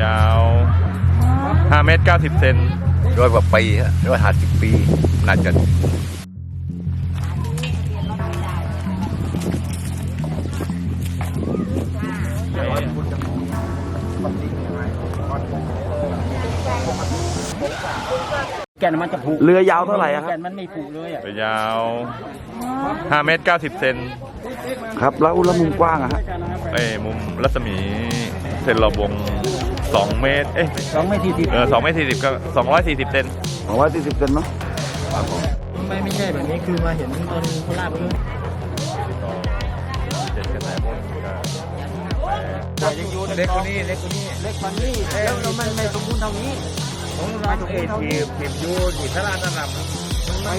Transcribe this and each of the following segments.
ยาว5เมตร90 เซนร้อยกว่าปีฮะร้อยห้าสิบปีน่าจะแก่นมันจะผูกเรือยาวเท่าไหร่อะคแก่รับนมันไม่ผูกเลยอะ ยาว5เมตร90 เซนครับ แล้วแล้วมุมกว้างอะฮะเอ้ยมุมรัศมีเซนรอบวง 2 เมตร เอ้ยสองไม่ทีสิบเออ2เมตร40ก็ 240 เซนสองร้อยสี่สิบเซนเนาะไม่ไม่ใช่แบบนี้คือมาเห็นตอนโคราชเลยเจ็ดกระแสบนก็เล็กกว่านี้เล็กกว่านี้เล็กมันนี่แล้วแล้วมันไม่สมบูรณ์เท่านี้ผมมาตรงเอทีทีมยูที่ทลาดนำใคร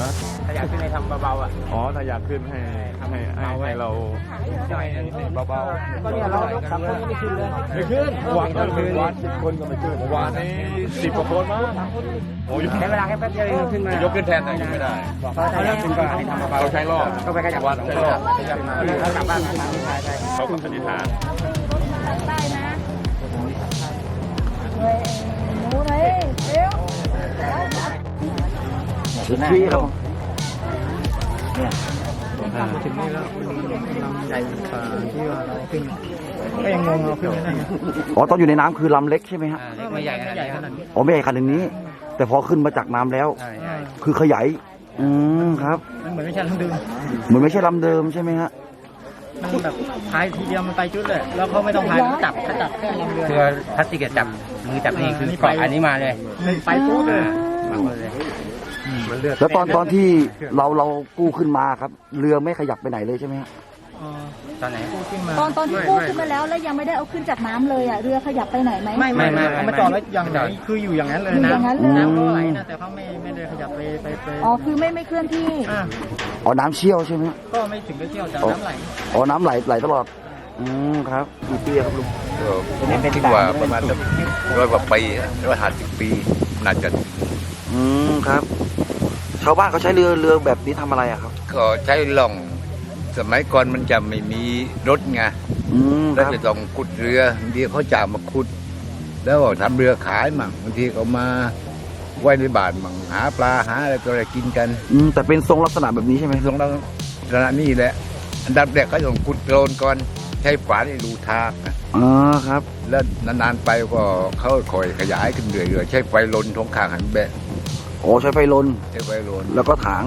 ฮะถ้าอยากขึ้นให้ทำเบาๆอะ อ๋อถ้าอยากขึ้นให้ให้ให้ให้เราเบาๆก็เนี่ยเรายกสามคนไม่ขึ้นเลยไม่ขึ้นวันก็ขึ้นวันสิบคนก็ไม่ขึ้นวันนี้สิบกว่าคนมั้งโอ้ยใช้เวลาแค่แป๊บเดียวเองขึ้นมายกขึ้นแทนอะไรไม่ได้เขาถ้าเลิกขึ้นก็ให้ทำเบาเราใช้รอบๆก็ไปขยับวัดใช้รอบเขากลับบ้านมาทางนี้ใช่ใช่เขาคุณสถิษฐาน พี่ครับถึงนี่แล้วลำใหญ่กว่าที่ว่าเราขึ้นก็ยังงงเราขึ้นไม่ได้อ๋อตอนอยู่ในน้ำคือลำเล็กใช่ไหมฮะไม่ใหญ่ไม่ใหญ่ขนาดนี้อ๋อไม่ใหญ่ขนาดนี้ แต่พอขึ้นมาจากน้ำแล้วคือขยายอืมครับ มันเหมือนไม่ใช่ลำดึงเหมือนไม่ใช่ลำเดิมใช่ไหมฮะมันแบบพายทีเดียวมันไปจุดเลยแล้วเขาไม่ต้องพายเขาจับเขาจับแค่ลำเรือ คือพลาสติกอะจับมือจับนี่คือเกาะอันนี้มาเลย ไปปุ๊บเลยมาเลย แล้วตอนตอนที่เราเรากู้ขึ้นมาครับ เรือไม่ขยับไปไหนเลยใช่ไหมฮะตอนไหนขึ้นมา ตอนตอนที่กู้ขึ้นมาแล้วแล้วยังไม่ได้เอาขึ้นจากน้ำเลยอะเรือขยับไปไหนไหมไม่ไม่ไม่ไม่ไม่เอามาจอดแล้วอย่างไหนคืออยู่อย่างนั้นเลยอยู่นะอย่างนั้นเลยน้ำก็ไหลนะแต่เขาไม่ไม่ได้ขยับไปไปไปอ๋อคือไม่ไม่เคลื่อนที่อะอ๋อน้ำเชี่ยวใช่ไหมฮะก็ไม่ถึงกับเที่ยวแต่น้ำไหลอ๋อน้ำไหลไหลตลอด อืมครับกี่ปีครับลุงก็คิดว่าประมาณร้อยกว่าปีฮะร้อยห้าสิบปีน่าจะ อืมครับ ชาวบ้านเขาใช้เรือเรือแบบนี้ทำอะไรอะครับ ก็ใช้ล่อง สมัยก่อนมันจะไม่มีรถไงอืมคแล้วรับจะต้องขุดเรือบางทีเขาจ่างมาขุด แล้วก็ทำเรือขายมั่งบางทีเขามาไว้ในบ้านมั่งหาปลาหาอะไรก็อะไรกินกันอืมแต่เป็นทรงลักษณะแบบนี้ใช่ไหมตรงนั้นขณะนี้แหละ อันดับแรกเขาต้องขุดโคลนก่อนใช้ฝาในรูทางนะอ๋อครับ แล้วนานๆไปก็เขาคอยขยายขึ้นเรื่อยๆใช้ไฟลนทงข้างหันแบะ โอ้ใช้ไฟลนใช้ไฟลนแล้วก็ถาง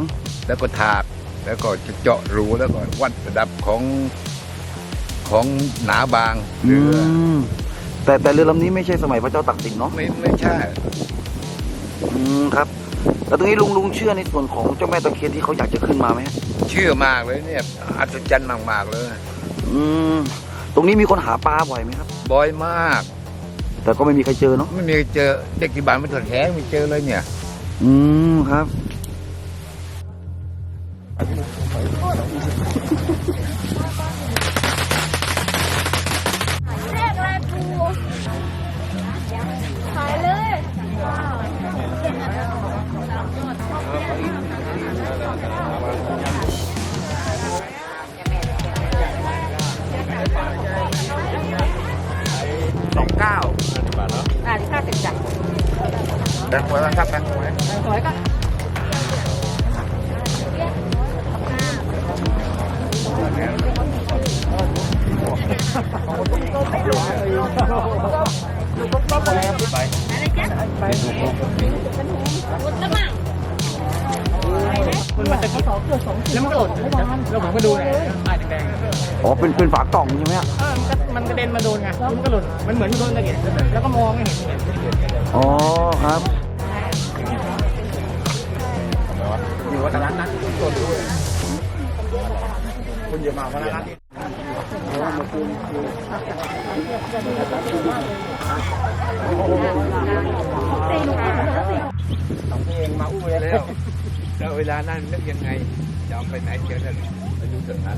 แล้วก็ถากแล้วก็จะเจาะรูแล้วก็วัดระดับของของหนาบางอืเรือมแต่แต่เรือลำนี้ไม่ใช่สมัยพระเจ้าตากสินเนาะไม่ไม่ใช่อืมครับ แล้วตรงนี้ลุงลุงเชื่อในส่วนของเจ้าแม่ตะเคียนที่เขาอยากจะขึ้นมาไหมฮะเชื่อมากเลยเนี่ยอัศจรรย์มากๆเลย อืมตรงนี้มีคนหาปลาบ่อยไหมครับ บ่อยมาก แต่ก็ไม่มีใครเจอเนาะไม่มีเจอเด็กที่บ้านไม่ถอดแท้ไม่เจอเลยเนี่ย อืมครับ เรียกอะไรปูขายเลยอ่า แบงค์ไว้บ้างครับแบงค์ไว้สวยก็มันมันจะคิดแล้วมันก็หล่นแล้วผมก็ดูเนี่ยป้ายแดงอ๋อเป็นเป็นฝากล่องใช่ไหมฮะๆเออมันก็มันกระเด็นมาโดนไงมันก็หล่นมันเหมือนโดนตะเกียบแล้วก็มองไม่เห็นไง อ๋อครับอยู่วัดตลาดนัดตรวจดูคุณอย่ามาวัดตลาดนัดสองเพลงมาอู้เลยแล้วแล้วเวลานั้นนึกยังไงจะเอาไปไหนเจอนั่นอายุสถาน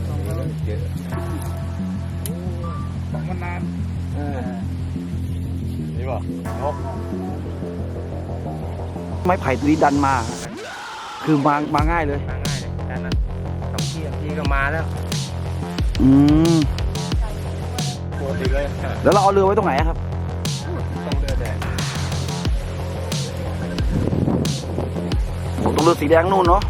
เจอสองคนนานเออ นี่ป่ะนกไม้ไผ่ตัวนี้ดันมา คือมามาง่ายเลย มาง่ายเลยด้านนั้นสองที่สามที่ก็มาแล้วอืมปกติเลยแล้วเราเอาเรือไว้ตรงไหนอะครับต้องเรือแดงตรงเรือสีแดงนู่นเนาะ